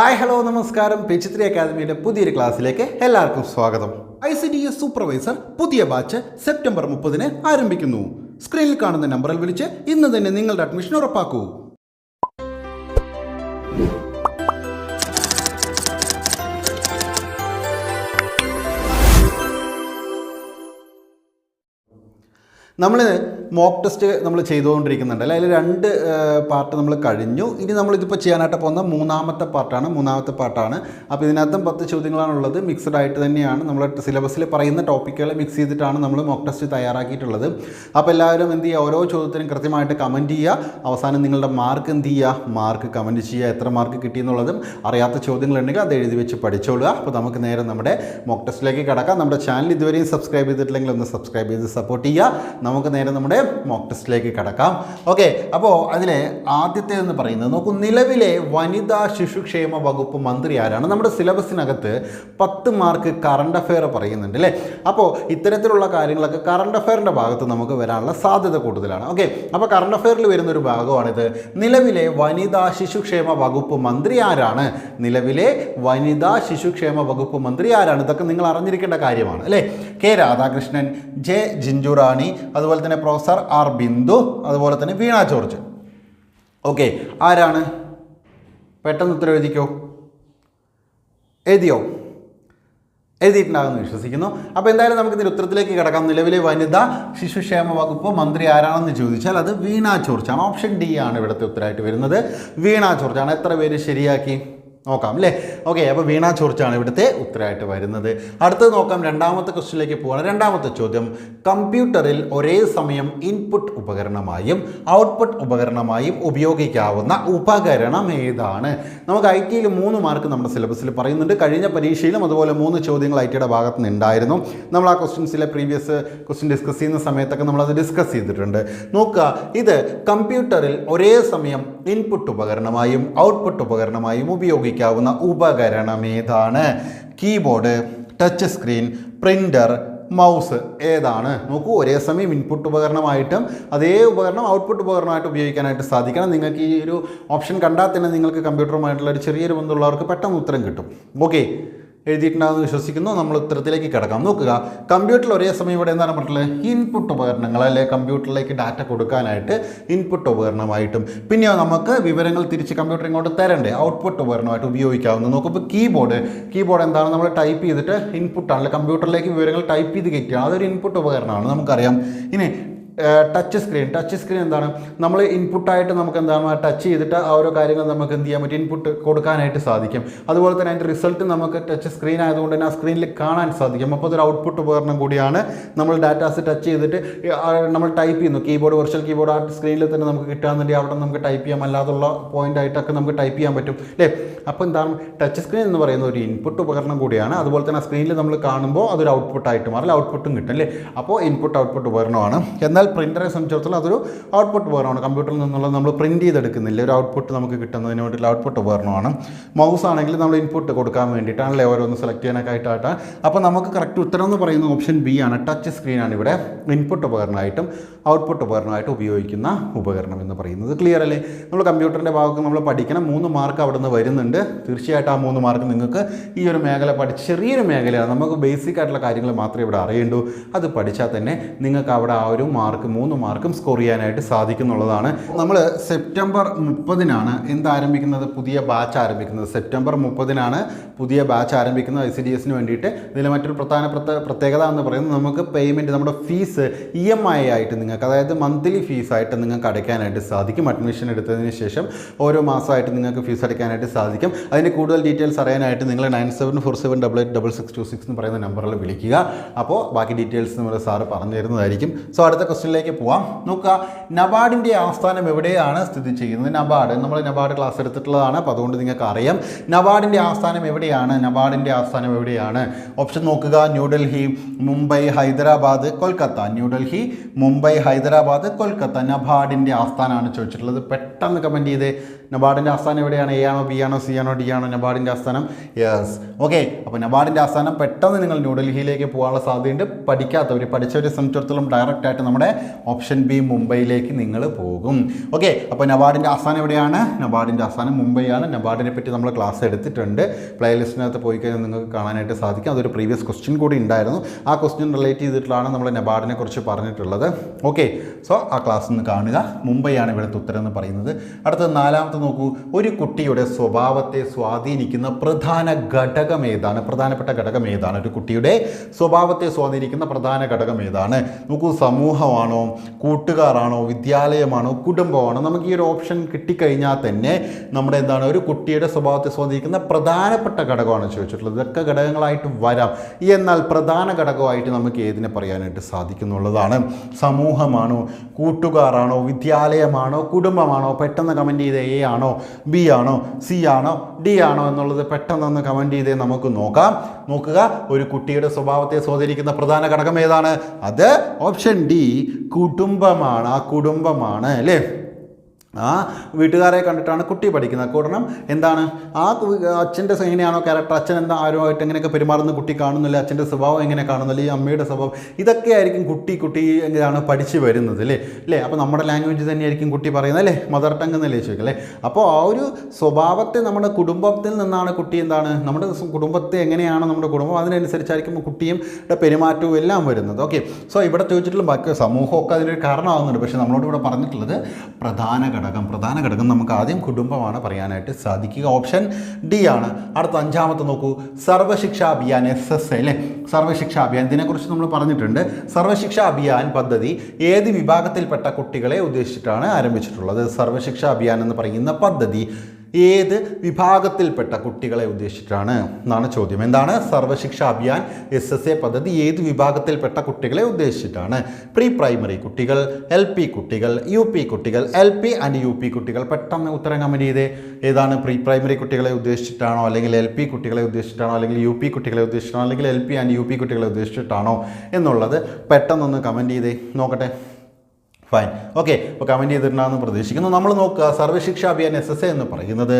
Hi hello നമസ്കാരം. പെച്ചിത്രി അക്കാദമിയുടെ പുതിയൊരു ക്ലാസ്സിലേക്ക് എല്ലാവർക്കും സ്വാഗതം. I C D S supervisor പുതിയ ബാച്ച് സെപ്റ്റംബർ മുപ്പതിന് ആരംഭിക്കുന്നു. സ്ക്രീനിൽ കാണുന്ന നമ്പറിൽ വിളിച്ച് ഇന്ന് തന്നെ നിങ്ങളുടെ അഡ്മിഷൻ ഉറപ്പാക്കൂ. നമ്മൾ മോക്ക് ടെസ്റ്റ് നമ്മൾ ചെയ്തുകൊണ്ടിരിക്കുന്നുണ്ട് അല്ലേ? അതിൽ രണ്ട് പാർട്ട് നമ്മൾ കഴിഞ്ഞു. ഇനി നമ്മളിതിപ്പോൾ ചെയ്യാനായിട്ട് പോകുന്ന മൂന്നാമത്തെ പാർട്ടാണ് മൂന്നാമത്തെ പാർട്ടാണ് അപ്പോൾ ഇതിനകത്തും പത്ത് ചോദ്യങ്ങളാണുള്ളത്. മിക്സഡ് ആയിട്ട് തന്നെയാണ്. നമ്മൾ സിലബസിൽ പറയുന്ന ടോപ്പിക്കുകളെ മിക്സ് ചെയ്തിട്ടാണ് നമ്മൾ മോക്ക് ടെസ്റ്റ് തയ്യാറാക്കിയിട്ടുള്ളത്. അപ്പോൾ എല്ലാവരും എന്ത് ചെയ്യുക? ഓരോ ചോദ്യത്തിനും കൃത്യമായിട്ട് കമന്റ് ചെയ്യുക. അവസാനം നിങ്ങളുടെ മാർക്ക് എന്ത് ചെയ്യുക? മാർക്ക് കമന്റ് ചെയ്യുക. എത്ര മാർക്ക് കിട്ടി എന്നുള്ളതും അറിയാത്ത ചോദ്യങ്ങളുണ്ടെങ്കിൽ അത് എഴുതി വെച്ച് പഠിച്ചോളുക. അപ്പോൾ നമുക്ക് നേരെ നമ്മുടെ മോക്ക് ടെസ്റ്റിലേക്ക് കിടക്കാം. നമ്മുടെ ചാനൽ ഇതുവരെയും സബ്സ്ക്രൈബ് ചെയ്തിട്ടില്ലെങ്കിൽ ഒന്ന് സബ്സ്ക്രൈബ് ചെയ്ത് സപ്പോർട്ട് ചെയ്യുക. നമുക്ക് നേരെ നമ്മുടെ മോക്ക് ടെസ്റ്റിലേക്ക് കടക്കാം. ഓക്കെ അപ്പോൾ അതിലെ ആദ്യത്തെ എന്ന് പറയുന്നത് നോക്കൂ നിലവിലെ വനിതാ ശിശുക്ഷേമ വകുപ്പ് മന്ത്രി ആരാണ്? നമ്മുടെ സിലബസിനകത്ത് പത്ത് മാർക്ക് കറണ്ട് അഫെയർ പറയുന്നുണ്ട് അല്ലേ അപ്പോൾ ഇത്തരത്തിലുള്ള കാര്യങ്ങളൊക്കെ കറണ്ട് അഫെയറിന്റെ ഭാഗത്ത് നമുക്ക് വരാനുള്ള സാധ്യത കൂടുതലാണ്. ഓക്കെ അപ്പോൾ കറണ്ട് അഫെയറിൽ വരുന്ന ഒരു ഭാഗമാണിത്. നിലവിലെ വനിതാ ശിശുക്ഷേമ വകുപ്പ് മന്ത്രി ആരാണ്? നിലവിലെ വനിതാ ശിശുക്ഷേമ വകുപ്പ് മന്ത്രി ആരാണ്? ഇതൊക്കെ നിങ്ങൾ അറിഞ്ഞിരിക്കേണ്ട കാര്യമാണ് അല്ലേ കെ രാധാകൃഷ്ണൻ ജെ ജിഞ്ചുറാണി അതുപോലെ തന്നെ പ്രൊഫസർ ആർ ബിന്ദു അതുപോലെ തന്നെ വീണ ജോർജ്. ഓക്കെ ആരാണ്? പെട്ടെന്ന് ഉത്തരം എഴുതിക്കോ. എഴുതിയോ? എഴുതിയിട്ടുണ്ടാകുമെന്ന് വിശ്വസിക്കുന്നു. അപ്പോൾ എന്തായാലും നമുക്ക് ഇതിന്റെ ഉത്തരത്തിലേക്ക് കിടക്കാം. നിലവിലെ വനിതാ ശിശുക്ഷേമ വകുപ്പ് മന്ത്രി ആരാണെന്ന് ചോദിച്ചാൽ അത് വീണ ജോർജാണ് ഓപ്ഷൻ ഡി ആണ് ഇവിടുത്തെ ഉത്തരമായിട്ട് വരുന്നത്. വീണ ജോർജാണ് എത്ര പേര് ശരിയാക്കി? നോക്കാം അല്ലേ? ഓക്കെ അപ്പോൾ വീണ ചോർച്ചാണ് ഇവിടുത്തെ ഉത്തരമായിട്ട് വരുന്നത്. അടുത്തത് നോക്കാം രണ്ടാമത്തെ ക്വസ്റ്റിലേക്ക് പോകണം രണ്ടാമത്തെ ചോദ്യം കമ്പ്യൂട്ടറിൽ ഒരേ സമയം ഇൻപുട്ട് ഉപകരണമായും ഔട്ട്പുട്ട് ഉപകരണമായും ഉപയോഗിക്കാവുന്ന ഉപകരണം ഏതാണ്? നമുക്ക് ഐ ടിയിൽ മൂന്ന് മാർക്ക് നമ്മുടെ സിലബസിൽ പറയുന്നുണ്ട്. കഴിഞ്ഞ പരീക്ഷയിലും അതുപോലെ മൂന്ന് ചോദ്യങ്ങൾ ഐ ടിയുടെ ഭാഗത്ത് നിന്ന് ഉണ്ടായിരുന്നു നമ്മൾ ആ ക്വസ്റ്റ്യൻസിലെ പ്രീവിയസ് ക്വസ്റ്റ്യൻ ഡിസ്കസ് ചെയ്യുന്ന സമയത്തൊക്കെ നമ്മളത് ഡിസ്കസ് ചെയ്തിട്ടുണ്ട്. നോക്കുക ഇത് കമ്പ്യൂട്ടറിൽ ഒരേ സമയം ഇൻപുട്ട് ഉപകരണമായും ഔട്ട്പുട്ട് ഉപകരണമായും ഉപയോഗിക്കാവുന്ന ഉപകരണം ഏതാണ്? Keyboard touch screen printer mouse ഏതാണ്? നോക്കൂ ഒരേ സമയം ഇൻപുട്ട് ഉപകരണമായിട്ടും അതേ ഉപകരണം ഔട്ട്പുട്ട് ഉപകരണമായിട്ട് ഉപയോഗിക്കാനായിട്ട് സാധിക്കണം. നിങ്ങൾക്ക് ഈ ഒരു ഓപ്ഷൻ കണ്ടാൽ തന്നെ നിങ്ങൾക്ക് കമ്പ്യൂട്ടറുമായിട്ടുള്ള ഒരു ചെറിയൊരു ബന്ധമുള്ളവർക്ക് പെട്ടെന്ന് ഉത്തരം കിട്ടും. ഓക്കെ എഴുതിയിട്ടുണ്ടാകുമെന്ന് വിശ്വസിക്കുന്നു. നമ്മൾ ഉത്തരത്തിലേക്ക് കിടക്കാം. നോക്കുക. കമ്പ്യൂട്ടറിൽ ഒരേ സമയം ഇവിടെ എന്താണ് പറഞ്ഞിട്ടുള്ളത്? ഇൻപുട്ട് ഉപകരണങ്ങൾ അല്ലെ? കമ്പ്യൂട്ടറിലേക്ക് ഡാറ്റ കൊടുക്കാനായിട്ട് ഇൻപുട്ട് ഉപകരണമായിട്ടും. പിന്നെയോ നമുക്ക് വിവരങ്ങൾ തിരിച്ച് കമ്പ്യൂട്ടർ ഇങ്ങോട്ട് തരണ്ടേ? ഔട്ട്പുട്ട് ഉപകരണമായിട്ട് ഉപയോഗിക്കാവുന്ന. നോക്കുമ്പോൾ കീബോർഡ്. കീബോർഡ് എന്താണ്? നമ്മൾ ടൈപ്പ് ചെയ്തിട്ട് ഇൻപുട്ടാണ്. കമ്പ്യൂട്ടറിലേക്ക് വിവരങ്ങൾ ടൈപ്പ് ചെയ്ത് കയറ്റുകയാണ് അതൊരു ഇൻപുട്ട് ഉപകരണമാണ്. നമുക്കറിയാം. ഇനി ടച്ച് സ്ക്രീൻ ടച്ച് സ്ക്രീൻ എന്താണ്? നമ്മൾ ഇൻപുട്ടായിട്ട് നമുക്ക് എന്താണ് ടച്ച് ചെയ്തിട്ട് ആ ഓരോ കാര്യങ്ങൾ നമുക്ക് എന്ത് ചെയ്യാൻ പറ്റും? ഇൻപുട്ട് കൊടുക്കാനായിട്ട് സാധിക്കും. അതുപോലെ തന്നെ അതിന്റെ റിസൾട്ട് നമുക്ക് ടച്ച് സ്ക്രീൻ ആയതുകൊണ്ട് തന്നെ ആ സ്ക്രീനിൽ കാണാൻ സാധിക്കും. അപ്പോൾ അതൊരു ഔട്ട്പുട്ട് ഉപകരണം കൂടിയാണ്. നമ്മൾ ഡാറ്റാസ് ടച്ച് ചെയ്തിട്ട് നമ്മൾ ടൈപ്പ് ചെയ്യുന്നു. കീബോർഡ് വെർച്വൽ കീബോർഡ് ആ സ്ക്രീനിൽ തന്നെ നമുക്ക് കിട്ടാമെന്നുണ്ടെങ്കിൽ അവിടെ നമുക്ക് ടൈപ്പ് ചെയ്യാം. അല്ലാതുള്ള പോയിന്റ് ആയിട്ടൊക്കെ നമുക്ക് ടൈപ്പ് ചെയ്യാൻ പറ്റും. അല്ലേ? അപ്പോൾ എന്താണ്? ടച്ച് സ്ക്രീൻ എന്ന് പറയുന്ന ഒരു ഇൻപുട്ട് ഉപകരണം കൂടിയാണ്. അതുപോലെ തന്നെ ആ സ്ക്രീനിൽ നമ്മൾ കാണുമ്പോൾ അതൊരു ഔട്ട്പുട്ടായിട്ട് മാറില്ല ഔട്ട്പുട്ടും കിട്ടും. അല്ലേ? അപ്പോൾ ഇൻപുട്ട് ഔട്ട്പുട്ട് ഉപകരണമാണ്. എന്നാൽ പ്രിന്ററെ സംബന്ധിച്ചിടത്തോളം അതൊരു ഔട്ട്പുട്ട് ഉപകരണമാണ്. കമ്പ്യൂട്ടറിൽ നിന്നുള്ള നമ്മൾ പ്രിന്റ് ചെയ്തെടുക്കുന്നില്ല. ഒരു ഔട്ട്പുട്ട് നമുക്ക് കിട്ടുന്നതിന് വേണ്ടിയിട്ടുള്ള ഔട്ട്പുട്ട് ഉപകരണമാണ്. മൗസ് ആണെങ്കിൽ നമ്മൾ ഇൻപുട്ട് കൊടുക്കാൻ വേണ്ടിയിട്ടാണല്ലേ ഓരോന്ന് സെലക്ട് ചെയ്യാനൊക്കെ അപ്പോൾ നമുക്ക് കറക്റ്റ് ഉത്തരം എന്ന് പറയുന്ന ഓപ്ഷൻ ബി ആണ്. ടച്ച് സ്ക്രീനാണ് ഇവിടെ ഇൻപുട്ട് ഉപകരണമായിട്ടും ഔട്ട്പുട്ട് ഉപകരണമായിട്ടും ഉപയോഗിക്കുന്ന ഉപകരണം എന്ന് പറയുന്നത്. ക്ലിയർ അല്ലേ? നമ്മൾ കമ്പ്യൂട്ടറിന്റെ ഭാഗത്ത് നമ്മൾ പഠിക്കണം. മൂന്ന് മാർക്ക് അവിടെ നിന്ന് വരുന്നുണ്ട്. തീർച്ചയായിട്ടും ആ മൂന്ന് മാർക്ക് നിങ്ങൾക്ക് ഈ ഒരു മേഖല പഠിച്ച് ചെറിയൊരു മേഖലയാണ്. നമുക്ക് ബേസിക് ആയിട്ടുള്ള കാര്യങ്ങൾ മാത്രമേ ഇവിടെ അറിയേണ്ടൂ. അത് പഠിച്ചാൽ തന്നെ നിങ്ങൾക്ക് അവിടെ ആ ഒരു മാർക്ക് മൂന്ന് മാർക്കും സ്കോർ ചെയ്യാനായിട്ട് സാധിക്കുന്നുള്ളതാണ്. നമ്മൾ സെപ്റ്റംബർ മുപ്പതിനാണ് എന്താരംഭിക്കുന്നത് പുതിയ ബാച്ച് ആരംഭിക്കുന്നത്. സെപ്റ്റംബർ മുപ്പതിനാണ് പുതിയ ബാച്ച് ആരംഭിക്കുന്നത് ഐ സി ഡി എസിന് വേണ്ടിയിട്ട്. ഇതിൽ മറ്റൊരു പ്രധാന പ്രത്യേകത എന്ന് പറയുന്നത് നമുക്ക് പേയ്മെന്റ് നമ്മുടെ ഫീസ് ഇ എം ഐ ആയിട്ട് നിങ്ങൾക്ക് അതായത് മന്ത്ലി ഫീസായിട്ട് നിങ്ങൾക്ക് അടയ്ക്കാനായിട്ട് സാധിക്കും. അഡ്മിഷൻ എടുത്തതിന് ശേഷം ഓരോ മാസമായിട്ട് നിങ്ങൾക്ക് ഫീസ് അടയ്ക്കാനായിട്ട് സാധിക്കും. അതിന്റെ കൂടുതൽ ഡീറ്റെയിൽസ് അറിയാനായിട്ട് നിങ്ങൾ nine seven four seven double eight double six two six എന്ന് പറയുന്ന നമ്പറിൽ വിളിക്കുക. അപ്പോൾ ബാക്കി ഡീറ്റെയിൽസ് നമ്മൾ സാറ് പറഞ്ഞു തരുന്നതായിരിക്കും. സോ അടുത്ത ക്വസ്റ്റ്യനിലേക്ക് പോവാം. നോക്കുക നബാർഡിന്റെ ആസ്ഥാനം എവിടെയാണ് സ്ഥിതി ചെയ്യുന്നത്? നബാർഡ് നമ്മൾ നബാർഡ് ക്ലാസ് എടുത്തിട്ടുള്ളതാണ് അപ്പോൾ അതുകൊണ്ട് നിങ്ങൾക്ക് അറിയാം. നബാർഡിന്റെ ആസ്ഥാനം എവിടെയാണ്? നബാർഡിന്റെ ആസ്ഥാനം എവിടെയാണ്? ഓപ്ഷൻ നോക്കുക ന്യൂഡൽഹി മുംബൈ ഹൈദരാബാദ് കൊൽക്കത്ത. ന്യൂഡൽഹി മുംബൈ ഹൈദരാബാദ് കൊൽക്കത്ത. നബാർഡിന്റെ ആസ്ഥാനമാണ് ചോദിച്ചിട്ടുള്ളത്. പെട്ടെന്ന് കമന്റ് ചെയ്തേ. നബാർഡിന്റെ ആസ്ഥാനം എവിടെയാണ്? എ ആണോ ബി ആണോ സി ആണോ ഡി ആണോ നബാർഡിന്റെ ആസ്ഥാനം? യെസ് ഓക്കെ അപ്പോൾ നബാർഡിന്റെ ആസ്ഥാനം പെട്ടെന്ന് നിങ്ങൾ ന്യൂഡൽഹിയിലേക്ക് പോകാനുള്ള സാധ്യതയുണ്ട്. പഠിക്കാത്തവർ പഠിച്ചവരെ സംബന്ധിച്ചിടത്തോളം ഡയറക്റ്റായിട്ട് നമ്മുടെ ഓപ്ഷൻ ബി മുംബൈയിലേക്ക് നിങ്ങൾ പോകും. ഓക്കെ അപ്പോൾ നബാർഡിന്റെ ആസ്ഥാനം എവിടെയാണ്? നബാർഡിന്റെ ആസ്ഥാനം മുംബൈയാണ്. നബാർഡിനെ പറ്റി നമ്മൾ ക്ലാസ് എടുത്തിട്ടുണ്ട്. പ്ലേലിസ്റ്റിനകത്ത് പോയി കഴിഞ്ഞാൽ നിങ്ങൾക്ക് കാണാനായിട്ട് സാധിക്കും. അതൊരു പ്രീവിയസ് ക്വസ്റ്റ്യൻ കൂടി ഉണ്ടായിരുന്നു. ആ ക്വസ്റ്റ്യൻ റിലേറ്റ് ചെയ്തിട്ടുള്ളതാണ് നമ്മൾ നബാർഡിനെ കുറിച്ച് പറഞ്ഞിട്ടുള്ളത്. ഓക്കെ സോ ആ ക്ലാസ് ഒന്ന് കാണുക. മുംബൈയാണ് ഇവിടുത്തെ ഉത്തരം എന്ന് പറയുന്നത്. അടുത്തത് നാലാമത്തെ നോക്കൂ. ഒരു കുട്ടിയുടെ സ്വഭാവത്തെ സ്വാധീനിക്കുന്ന പ്രധാന ഘടകം ഏതാണ്? പ്രധാനപ്പെട്ട ഘടകം ഏതാണ്? ഒരു കുട്ടിയുടെ സ്വഭാവത്തെ സ്വാധീനിക്കുന്ന പ്രധാന ഘടകം ഏതാണ്? നോക്കൂ സമൂഹമാണോ കൂട്ടുകാരാണോ വിദ്യാലയമാണോ കുടുംബമാണോ നമുക്ക് ഈ ഒരു ഓപ്ഷൻ കിട്ടിക്കഴിഞ്ഞാൽ തന്നെ നമ്മുടെ എന്താണ് ഒരു കുട്ടിയുടെ സ്വഭാവത്തെ സ്വാധീനിക്കുന്ന പ്രധാനപ്പെട്ട ഘടകമാണ് ചോദിച്ചിട്ടുള്ളത്. ഇതൊക്കെ ഘടകങ്ങളായിട്ട് വരാം. എന്നാൽ പ്രധാന ഘടകമായിട്ട് നമുക്ക് ഏതിനെ പറയാനായിട്ട് സാധിക്കുന്നുള്ളതാണ്. സമൂഹമാണോ കൂട്ടുകാരാണോ വിദ്യാലയമാണോ കുടുംബമാണോ പെട്ടെന്ന് കമന്റ് ചെയ്ത് എ ആണോ ബി ആണോ സി ആണോ ഡി ആണോ എന്നുള്ളത് പെട്ടെന്നൊന്ന് കമന്റ് ചെയ്തേ നമുക്ക് നോക്കാം. നോക്കുക ഒരു കുട്ടിയുടെ സ്വഭാവത്തെ സ്വാധീനിക്കുന്ന പ്രധാന ഘടകം ഏതാണ്? അത് ഓപ്ഷൻ ഡി കുടുംബമാണ് ആ കുടുംബമാണ് അല്ലേ? ആ വീട്ടുകാരെ കണ്ടിട്ടാണ് കുട്ടി പഠിക്കുന്നത്. കാരണം എന്താണ്? ആ അച്ഛന്റെ എങ്ങനെയാണോ ക്യാരക്ടർ അച്ഛൻ എന്താ ആരുമായിട്ട് എങ്ങനെയൊക്കെ പെരുമാറുന്ന കുട്ടി കാണുന്നില്ല? അച്ഛന്റെ സ്വഭാവം എങ്ങനെ കാണുന്നില്ല? ഈ അമ്മയുടെ സ്വഭാവം ഇതൊക്കെ ആയിരിക്കും കുട്ടി കുട്ടി എങ്ങനെയാണ് പഠിച്ചു വരുന്നത് അല്ലേ അല്ലേ അപ്പോൾ നമ്മുടെ ലാംഗ്വേജ് തന്നെയായിരിക്കും കുട്ടി പറയുന്നത് അല്ലേ മദർ ടങ് എന്നല്ലേ ചോദിക്കുക അല്ലേ അപ്പോൾ ആ ഒരു സ്വഭാവത്തെ നമ്മുടെ കുടുംബത്തിൽ നിന്നാണ് കുട്ടി എന്താണ്? നമ്മുടെ കുടുംബത്തെ എങ്ങനെയാണ് നമ്മുടെ കുടുംബം അതിനനുസരിച്ചായിരിക്കും കുട്ടിയും പെരുമാറ്റവും എല്ലാം വരുന്നത്. ഓക്കെ സോ ഇവിടെ ചോദിച്ചിട്ടുള്ള ബാക്കി സമൂഹമൊക്കെ അതിനൊരു കാരണമാകുന്നുണ്ട്. പക്ഷേ നമ്മളോട് ഇവിടെ പറഞ്ഞിട്ടുള്ളത് പ്രധാന ഘടകം പ്രധാന ഘടകം നമുക്ക് ആദ്യം കുടുംബമാണ് പറയാനായിട്ട് സാധിക്കുക. ഓപ്ഷൻ ഡി ആണ്. അടുത്ത അഞ്ചാമത്തെ നോക്കൂ. Sarva Shiksha Abhiyan S S A അല്ലേ? സർവശിക്ഷാ അഭിയാൻ. ഇതിനെക്കുറിച്ച് നമ്മൾ പറഞ്ഞിട്ടുണ്ട്. സർവശിക്ഷാ അഭിയാൻ പദ്ധതി ഏത് വിഭാഗത്തിൽപ്പെട്ട കുട്ടികളെ ഉദ്ദേശിച്ചിട്ടാണ് ആരംഭിച്ചിട്ടുള്ളത്? സർവശിക്ഷാ അഭിയാൻ എന്ന് പറയുന്ന പദ്ധതി ഏത് വിഭാഗത്തിൽപ്പെട്ട കുട്ടികളെ ഉദ്ദേശിച്ചിട്ടാണ്? എന്നാണ് ചോദ്യം. എന്താണ്? Sarva Shiksha Abhiyan S S A പദ്ധതി ഏത് വിഭാഗത്തിൽപ്പെട്ട കുട്ടികളെ ഉദ്ദേശിച്ചിട്ടാണ്? പ്രീ പ്രൈമറി കുട്ടികൾ എൽ പി കുട്ടികൾ യു പി കുട്ടികൾ L P and U P കുട്ടികൾ. പെട്ടെന്ന് ഉത്തരം കമന്റ് ചെയ്തേ. ഏതാണ് പ്രീ പ്രൈമറി കുട്ടികളെ ഉദ്ദേശിച്ചിട്ടാണോ? അല്ലെങ്കിൽ എൽ പി കുട്ടികളെ ഉദ്ദേശിച്ചിട്ടാണോ? അല്ലെങ്കിൽ യു പി കുട്ടികളെ ഉദ്ദേശിച്ചിട്ടാണോ? അല്ലെങ്കിൽ L P and U P കുട്ടികളെ ഉദ്ദേശിച്ചിട്ടാണോ? എന്നുള്ളത് പെട്ടെന്നൊന്ന് കമന്റ് ചെയ്തേ. നോക്കട്ടെ. ഫൈൻ ഓക്കെ അപ്പോൾ കമന്റ് ചെയ്തിട്ടുണ്ടാകുന്നു പ്രതീക്ഷിക്കുന്നു. നമ്മൾ നോക്കുക Sarva Shiksha Abhiyan S S A എന്ന് പറയുന്നത്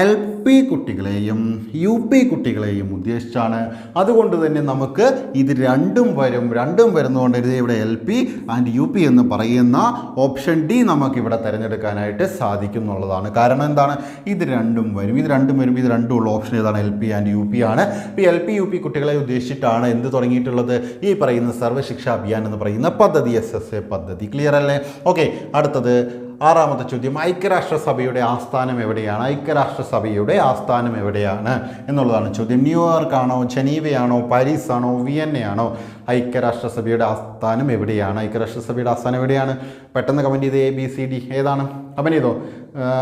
എൽ പി കുട്ടികളെയും യു പി കുട്ടികളെയും ഉദ്ദേശിച്ചാണ്. അതുകൊണ്ട് തന്നെ നമുക്ക് ഇത് രണ്ടും വരും രണ്ടും വരുന്നതുകൊണ്ട് ഇത് ഇവിടെ L P and U P എന്ന് പറയുന്ന ഓപ്ഷൻ ഡി നമുക്ക് ഇവിടെ തിരഞ്ഞെടുക്കാനായിട്ട് സാധിക്കും എന്നുള്ളതാണ്. കാരണം എന്താണ്? ഇത് രണ്ടും വരും ഇത് രണ്ടും വരും ഇത് രണ്ടും ഉള്ള ഓപ്ഷൻ ഏതാണ്? L P and U P ആണ്. ഇപ്പോൾ എൽ പി യു പി കുട്ടികളെ ഉദ്ദേശിച്ചിട്ടാണ് എന്ത് തുടങ്ങിയിട്ടുള്ളത്? ഈ പറയുന്ന സർവശിക്ഷാ അഭിയാൻ എന്ന് പറയുന്ന പദ്ധതി എസ് എസ് എ പദ്ധതി. ക്ലിയർ അല്ലേ? ഓക്കെ അടുത്തത്. ആറാമത്തെ ചോദ്യം ഐക്യരാഷ്ട്രസഭയുടെ ആസ്ഥാനം എവിടെയാണ്? ഐക്യരാഷ്ട്രസഭയുടെ ആസ്ഥാനം എവിടെയാണ് എന്നുള്ളതാണ് ചോദ്യം. ന്യൂയോർക്കാണോ ജനീവയാണോ പാരീസാണോ വിയന്നയാണോ? ഐക്യരാഷ്ട്രസഭയുടെ ആസ്ഥാനം എവിടെയാണ്? ഐക്യരാഷ്ട്രസഭയുടെ ആസ്ഥാനം എവിടെയാണ്? പെട്ടെന്ന് കമന്റ് ചെയ്ത് എ ബി സി ഡി ഏതാണ്? കമന്റ് ചെയ്തോ?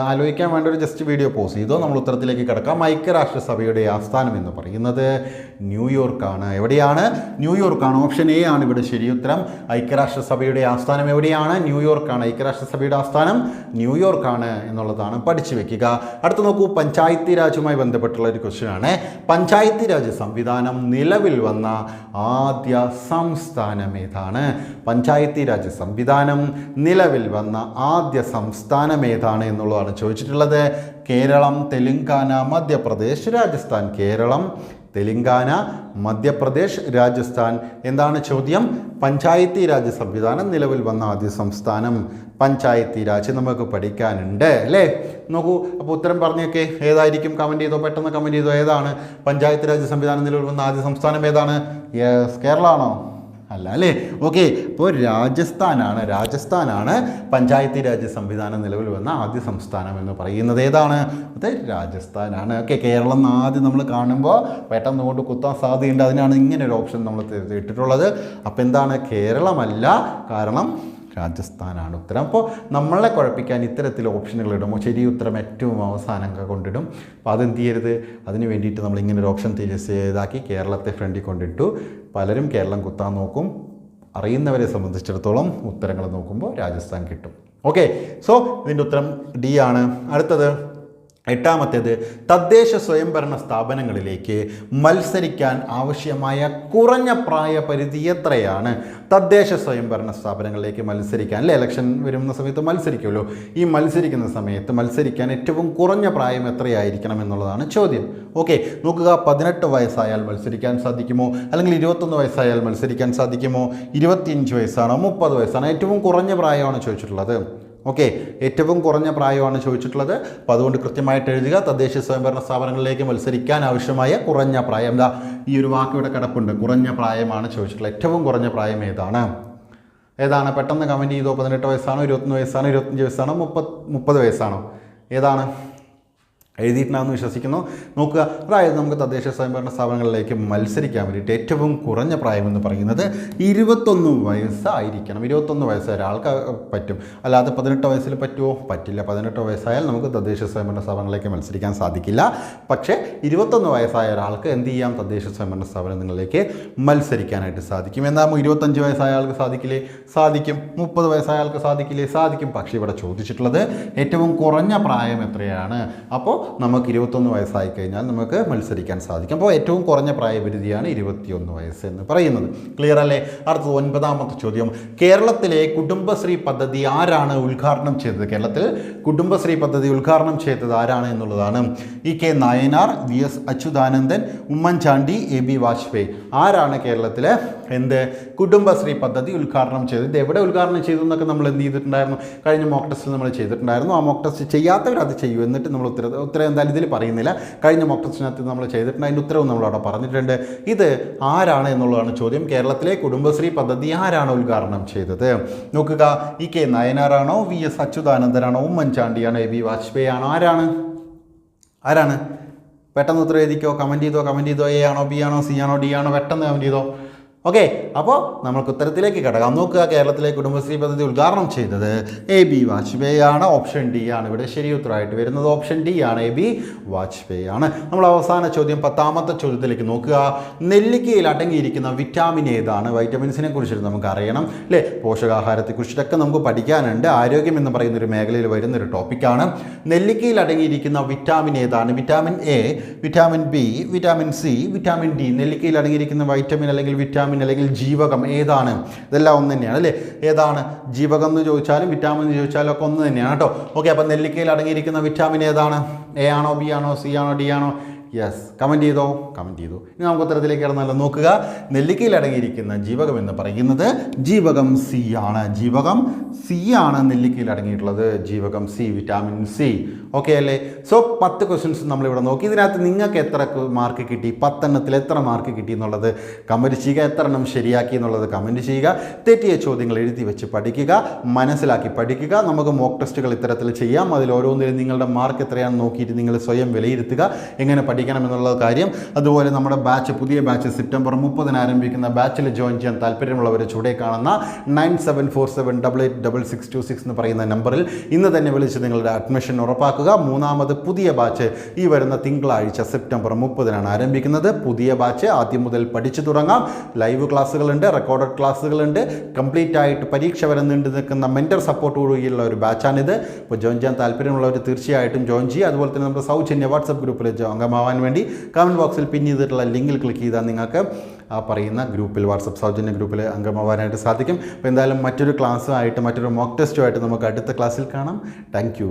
ആലോചിക്കാൻ വേണ്ട ഒരു ജസ്റ്റ് വീഡിയോ പോസ് ചെയ്തോ? നമ്മൾ ഉത്തരത്തിലേക്ക് കിടക്കാം. ഐക്യരാഷ്ട്രസഭയുടെ ആസ്ഥാനം എന്ന് പറയുന്നത് ന്യൂയോർക്കാണ്. എവിടെയാണ്? ന്യൂയോർക്കാണ്. ഓപ്ഷൻ എ ആണ് ഇവിടെ ശരിയുത്തരം ഐക്യരാഷ്ട്രസഭയുടെ ആസ്ഥാനം എവിടെയാണ്? ന്യൂയോർക്കാണ്. ഐക്യരാഷ്ട്രസഭയുടെ ആസ്ഥാനം ന്യൂയോർക്കാണ് എന്നുള്ളതാണ് പഠിച്ചു വെക്കുക. അടുത്ത് നോക്കൂ. പഞ്ചായത്തി രാജുമായി ബന്ധപ്പെട്ടുള്ള ഒരു ക്വസ്റ്റ്യൻ ആണ്. പഞ്ചായത്തി രാജ് സംവിധാനം നിലവിൽ വന്ന ആദ്യ സംസ്ഥാനം ഏതാണ് പഞ്ചായത്തി രാജ് സംവിധാനം നിലവിൽ വന്ന ആദ്യ സംസ്ഥാനം ഏതാണ് എന്നുള്ളതാണ് ചോദിച്ചിട്ടുള്ളത്. കേരളം തെലുങ്കാന മധ്യപ്രദേശ് രാജസ്ഥാൻ കേരളം. തെലുങ്കാന മധ്യപ്രദേശ് രാജസ്ഥാൻ. എന്താണ് ചോദ്യം? പഞ്ചായത്തി രാജ് സംവിധാനം നിലവിൽ വന്ന ആദ്യ സംസ്ഥാനം പഞ്ചായത്തി രാജ് നമുക്ക് പഠിക്കാനുണ്ട് അല്ലേ? നോക്കൂ അപ്പോൾ ഉത്തരം പറഞ്ഞൊക്കെ. ഏതായിരിക്കും? കമന്റ് ചെയ്തോ? പെട്ടെന്ന് കമന്റ് ചെയ്തോ? ഏതാണ്? പഞ്ചായത്ത് രാജ് സംവിധാനം നിലവിൽ വന്ന ആദ്യ സംസ്ഥാനം ഏതാണ്? യെസ് കേരള ആണോ അല്ല അല്ലേ? ഓക്കെ ഇപ്പോൾ രാജസ്ഥാനാണ് രാജസ്ഥാനാണ് പഞ്ചായത്തി രാജ് സംവിധാനം നിലവിൽ വന്ന ആദ്യ സംസ്ഥാനം എന്ന് പറയുന്നത് ഏതാണ്? അത് രാജസ്ഥാനാണ്. ഓക്കെ കേരളം ആദ്യം നമ്മൾ കാണുമ്പോൾ പെട്ടെന്ന് കൊണ്ട് കുത്താൻ സാധ്യതയുണ്ട്. അതിനാണ് ഇങ്ങനെ ഒരു ഓപ്ഷൻ നമ്മൾ ഇട്ടിട്ടുള്ളത്. അപ്പോൾ എന്താണ്? കേരളമല്ല കാരണം രാജസ്ഥാനാണ് ഉത്തരം. അപ്പോൾ നമ്മളെ കുഴപ്പിക്കാൻ ഇത്തരത്തിൽ ഓപ്ഷനുകൾ ഇടുമ്പോൾ ശരി ഉത്തരം ഏറ്റവും അവസാനം കൊണ്ടിടും. അപ്പോൾ അതെന്ത് ചെയ്യരുത്? അതിന് വേണ്ടിയിട്ട് നമ്മൾ ഇങ്ങനെ ഒരു ഓപ്ഷൻ തിരിച്ച് ഇതാക്കി കേരളത്തെ ഫ്രണ്ടിൽ കൊണ്ടിട്ടു. പലരും കേരളം കുത്താൻ നോക്കും. അറിയുന്നവരെ സംബന്ധിച്ചിടത്തോളം ഉത്തരങ്ങൾ നോക്കുമ്പോൾ രാജസ്ഥാൻ കിട്ടും. ഓക്കെ സോ ഇതിന്റെ ഉത്തരം ഡി ആണ്. അടുത്തത്? എട്ടാമത്തേത് തദ്ദേശ സ്വയംഭരണ സ്ഥാപനങ്ങളിലേക്ക് മത്സരിക്കാൻ ആവശ്യമായ കുറഞ്ഞ പ്രായപരിധി എത്രയാണ്? തദ്ദേശ സ്വയംഭരണ സ്ഥാപനങ്ങളിലേക്ക് മത്സരിക്കാൻ അല്ലെ? ഇലക്ഷൻ വരുന്ന സമയത്ത് മത്സരിക്കുമല്ലോ ഈ മത്സരിക്കുന്ന സമയത്ത് മത്സരിക്കാൻ ഏറ്റവും കുറഞ്ഞ പ്രായം എത്രയായിരിക്കണം എന്നുള്ളതാണ് ചോദ്യം. ഓക്കെ നോക്കുക. പതിനെട്ട് വയസ്സായാൽ മത്സരിക്കാൻ സാധിക്കുമോ? അല്ലെങ്കിൽ ഇരുപത്തൊന്ന് വയസ്സായാൽ മത്സരിക്കാൻ സാധിക്കുമോ? ഇരുപത്തിയഞ്ച് വയസ്സാണോ? മുപ്പത് വയസ്സാണോ? ഏറ്റവും കുറഞ്ഞ പ്രായമാണ് ചോദിച്ചിട്ടുള്ളത്. ഓക്കെ ഏറ്റവും കുറഞ്ഞ പ്രായമാണ് ചോദിച്ചിട്ടുള്ളത്. അപ്പോൾ അതുകൊണ്ട് കൃത്യമായിട്ട് എഴുതുക. തദ്ദേശ സ്വയംഭരണ സ്ഥാപനങ്ങളിലേക്ക് മത്സരിക്കാൻ ആവശ്യമായ കുറഞ്ഞ പ്രായം. എന്താ ഈ ഒരു വാക്ക് ഇവിടെ കിടപ്പുണ്ട്. കുറഞ്ഞ പ്രായമാണ് ചോദിച്ചിട്ടുള്ളത്. ഏറ്റവും കുറഞ്ഞ പ്രായം ഏതാണ്? ഏതാണ്? പെട്ടെന്ന് കമന്റ് ചെയ്തോ. പതിനെട്ട് വയസ്സാണോ ഇരുപത്തൊന്ന് വയസ്സാണോ ഇരുപത്തഞ്ച് വയസ്സാണോ മുപ്പത് മുപ്പത് വയസ്സാണോ? ഏതാണ്? എഴുതിയിട്ടുണ്ടാകുമെന്ന് വിശ്വസിക്കുന്നു. നോക്കുക അതായത് നമുക്ക് തദ്ദേശ സ്വയംഭരണ സ്ഥാപനങ്ങളിലേക്ക് മത്സരിക്കാൻ വേണ്ടിയിട്ട് ഏറ്റവും കുറഞ്ഞ പ്രായമെന്ന് പറയുന്നത് ഇരുപത്തൊന്ന് വയസ്സായിരിക്കണം. ഇരുപത്തൊന്ന് വയസ്സ് ഒരാൾക്ക് പറ്റും. അല്ലാതെ പതിനെട്ട് വയസ്സിൽ പറ്റുമോ? പറ്റില്ല. പതിനെട്ട് വയസ്സായാൽ നമുക്ക് തദ്ദേശ സ്വയംഭരണ സ്ഥാപനങ്ങളിലേക്ക് മത്സരിക്കാൻ സാധിക്കില്ല. പക്ഷേ ഇരുപത്തൊന്ന് വയസ്സായ ഒരാൾക്ക് എന്ത് ചെയ്യാം? തദ്ദേശ സ്വയംഭരണ സ്ഥാപനങ്ങളിലേക്ക് മത്സരിക്കാനായിട്ട് സാധിക്കും. എന്താകുമ്പോൾ ഇരുപത്തഞ്ച് വയസ്സായ ആൾക്ക് സാധിക്കില്ലേ? സാധിക്കും. മുപ്പത് വയസ്സായ ആൾക്ക് സാധിക്കില്ലേ? സാധിക്കും. പക്ഷേ ഇവിടെ ചോദിച്ചിട്ടുള്ളത് ഏറ്റവും കുറഞ്ഞ പ്രായം എത്രയാണ്? അപ്പോൾ നമുക്ക് ഇരുപത്തൊന്ന് വയസ്സായി കഴിഞ്ഞാൽ നമുക്ക് മത്സരിക്കാൻ സാധിക്കും. അപ്പോൾ ഏറ്റവും കുറഞ്ഞ പ്രായപരിധിയാണ് ഇരുപത്തിയൊന്ന് വയസ്സ് എന്ന് പറയുന്നത്. ക്ലിയർ അല്ലേ? അടുത്തത് ഒൻപതാമത്തെ ചോദ്യം. കേരളത്തിലെ കുടുംബശ്രീ പദ്ധതി ആരാണ് ഉദ്ഘാടനം ചെയ്തത്? കേരളത്തിൽ കുടുംബശ്രീ പദ്ധതി ഉദ്ഘാടനം ചെയ്തത് ആരാണ് എന്നുള്ളതാണ്. E K Nayanar V S Achuthanandan Oommen Chandy A B Vajpayee. ആരാണ് കേരളത്തിലെ എന്ത് കുടുംബശ്രീ പദ്ധതി ഉദ്ഘാടനം ചെയ്തത്? ഇത് എവിടെ ഉദ്ഘാടനം ചെയ്തു എന്നൊക്കെ നമ്മൾ എന്ത് ചെയ്തിട്ടുണ്ടായിരുന്നു? കഴിഞ്ഞ മോക്ക് ടെസ്റ്റിൽ നമ്മൾ ചെയ്തിട്ടുണ്ടായിരുന്നു. ആ മോക്ക് ടെസ്റ്റ് ചെയ്യാത്തവർ അത് ചെയ്യൂ. എന്നിട്ട് നമ്മൾ ഉത്തര ഉത്തരം എന്തായാലും ഇതിൽ പറയുന്നില്ല. കഴിഞ്ഞ മോക്ക് ടെസ്റ്റിനകത്ത് നമ്മൾ ചെയ്തിട്ടുണ്ട്. അതിന്റെ ഉത്തരവും നമ്മൾ അവിടെ പറഞ്ഞിട്ടുണ്ട്. ഇത് ആരാണ് എന്നുള്ളതാണ് ചോദ്യം. കേരളത്തിലെ കുടുംബശ്രീ പദ്ധതി ആരാണ് ഉദ്ഘാടനം ചെയ്തത്? നോക്കുക. ഇ കെ നയനാറാണോ? വി എസ് അച്യുതാനന്ദനാണോ? ഉമ്മൻചാണ്ടിയാണോ? എ ബി വാജ്പേയി ആണോ ആരാണ്? ആരാണ്? പെട്ടെന്ന് ഉത്തരം എഴുതിക്കോ? കമന്റ് ചെയ്തോ? കമന്റ് ചെയ്തോ? എ ആണോ? ബി ആണോ? സി ആണോ? ഡി ആണോ? പെട്ടെന്ന് കമന്റ് ചെയ്തോ? ഓക്കെ അപ്പോൾ നമുക്ക് ഉത്തരത്തിലേക്ക് കിടക്കാം. നോക്കുക കേരളത്തിലെ കുടുംബശ്രീ പദ്ധതി ഉദ്ഘാടനം ചെയ്തത് എ ബി വാജ്പേയി ആണ്. ഓപ്ഷൻ ഡി ആണ് ഇവിടെ ശരി ഉത്തരമായിട്ട് വരുന്നത്. ഓപ്ഷൻ ഡി ആണ് എ ബി വാജ്പേയി ആണ്. നമ്മൾ അവസാന ചോദ്യം പത്താമത്തെ ചോദ്യത്തിലേക്ക് നോക്കുക. നെല്ലിക്കയിൽ അടങ്ങിയിരിക്കുന്ന വിറ്റാമിൻ ഏതാണ്? വൈറ്റമിൻസിനെ കുറിച്ചിട്ട് നമുക്ക് അറിയണം അല്ലേ? പോഷകാഹാരത്തെക്കുറിച്ചിട്ടൊക്കെ നമുക്ക് പഠിക്കാനുണ്ട്. ആരോഗ്യം എന്ന് പറയുന്ന ഒരു മേഖലയിൽ വരുന്ന ഒരു ടോപ്പിക്കാണ് നെല്ലിക്കയിൽ അടങ്ങിയിരിക്കുന്ന വിറ്റാമിൻ ഏതാണ്? Vitamin A vitamin B vitamin C vitamin D നെല്ലിക്കയിൽ അടങ്ങിയിരിക്കുന്ന വൈറ്റമിൻ അല്ലെങ്കിൽ വിറ്റാമിൻ അല്ലെങ്കിൽ ജീവകം ഏതാണ്? ഇതെല്ലാം ഒന്ന് തന്നെയാണ് അല്ലേ? ഏതാണ്? ജീവകം എന്ന് ചോദിച്ചാലും വിറ്റാമിൻ എന്ന് ചോദിച്ചാലും ഒക്കെ ഒന്ന് തന്നെയാണ് കേട്ടോ. ഓക്കെ അപ്പോൾ നെല്ലിക്കയിൽ അടങ്ങിയിരിക്കുന്ന വിറ്റാമിൻ ഏതാണ്? എ ആണോ ബി ആണോ സി ആണോ ഡി ആണോ? യെസ്. കമന്റ് ചെയ്തോ? കമന്റ് ചെയ്തു. ഇനി നമുക്ക് ഉത്തരത്തിലേക്ക് കിടന്നല്ലോ നോക്കുക. നെല്ലിക്കയിൽ അടങ്ങിയിരിക്കുന്ന ജീവകം എന്ന് പറയുന്നത് ജീവകം സി ആണ്. ജീവകം സി ആണ് നെല്ലിക്കയിൽ അടങ്ങിയിട്ടുള്ളത്. ജീവകം സി വിറ്റാമിൻ സി. ഓക്കെ അല്ലേ? സോ പത്ത് ക്വസ്റ്റ്യൻസ് നമ്മളിവിടെ നോക്കി. ഇതിനകത്ത് നിങ്ങൾക്ക് എത്ര മാർക്ക് കിട്ടി? പത്തെണ്ണത്തിൽ എത്ര മാർക്ക് കിട്ടി എന്നുള്ളത് കമന്റ് ചെയ്യുക. എത്ര എണ്ണം ശരിയാക്കി എന്നുള്ളത് കമന്റ് ചെയ്യുക. തെറ്റിയ ചോദ്യങ്ങൾ എഴുതി വെച്ച് പഠിക്കുക. മനസ്സിലാക്കി പഠിക്കുക. നമുക്ക് മോക്ക് ടെസ്റ്റുകൾ ഇത്തരത്തിൽ ചെയ്യാം. അതിൽ ഓരോന്നിലും നിങ്ങളുടെ മാർക്ക് എത്രയാണെന്ന് നോക്കിയിട്ട് നിങ്ങൾ സ്വയം വിലയിരുത്തുക. എങ്ങനെ പഠിക്കണം എന്നുള്ള കാര്യം. അതുപോലെ നമ്മുടെ ബാച്ച് പുതിയ ബാച്ച് സെപ്റ്റംബർ മുപ്പതിന് ആരംഭിക്കുന്ന ബാച്ചിൽ ജോയിൻ ചെയ്യാൻ താല്പര്യമുള്ളവർ ചൂടെ കാണുന്ന nine seven four seven double eight double six two six എന്ന് പറയുന്ന നമ്പറിൽ ഇന്ന് തന്നെ വിളിച്ച് നിങ്ങളുടെ അഡ്മിഷൻ ഉറപ്പാക്കുക. മൂന്നാമത് പുതിയ ബാച്ച്. ഈ വരുന്ന തിങ്കളാഴ്ച സെപ്റ്റംബർ മുപ്പതിനാണ് ആരംഭിക്കുന്നത്. പുതിയ ബാച്ച് ആദ്യം മുതൽ പഠിച്ചു തുടങ്ങാം. ലൈവ് ക്ലാസ്സുകളുണ്ട് റെക്കോർഡഡ് ക്ലാസ്സുകളുണ്ട്. കംപ്ലീറ്റ് ആയിട്ട് പരീക്ഷ വരെ നീണ്ടു നിൽക്കുന്ന മെന്റർ സപ്പോർട്ട് കൂടിയുള്ള ഒരു ബാച്ചാണിത്. ഇപ്പോൾ ജോയിൻ ചെയ്യാൻ താല്പര്യമുള്ളവർ തീർച്ചയായിട്ടും ജോയിൻ ചെയ്യുക. അതുപോലെ തന്നെ നമ്മുടെ സൗജന്യ വാട്സപ്പ് ഗ്രൂപ്പിൽ അംഗമാവാൻ വേണ്ടി കമന്റ് ബോക്സിൽ പിൻ ചെയ്തിട്ടുള്ള ലിങ്കിൽ ക്ലിക്ക് ചെയ്താൽ നിങ്ങൾക്ക് ആ പറയുന്ന ഗ്രൂപ്പിൽ വാട്സപ്പ് സൗജന്യ ഗ്രൂപ്പിൽ അംഗമാവാനായിട്ട് സാധിക്കും. അപ്പോൾ എന്തായാലും മറ്റൊരു ക്ലാസ്സുമായിട്ട് മറ്റൊരു മോക്ക് ടെസ്റ്റുമായിട്ട് നമുക്ക് അടുത്ത ക്ലാസ്സിൽ കാണാം. താങ്ക്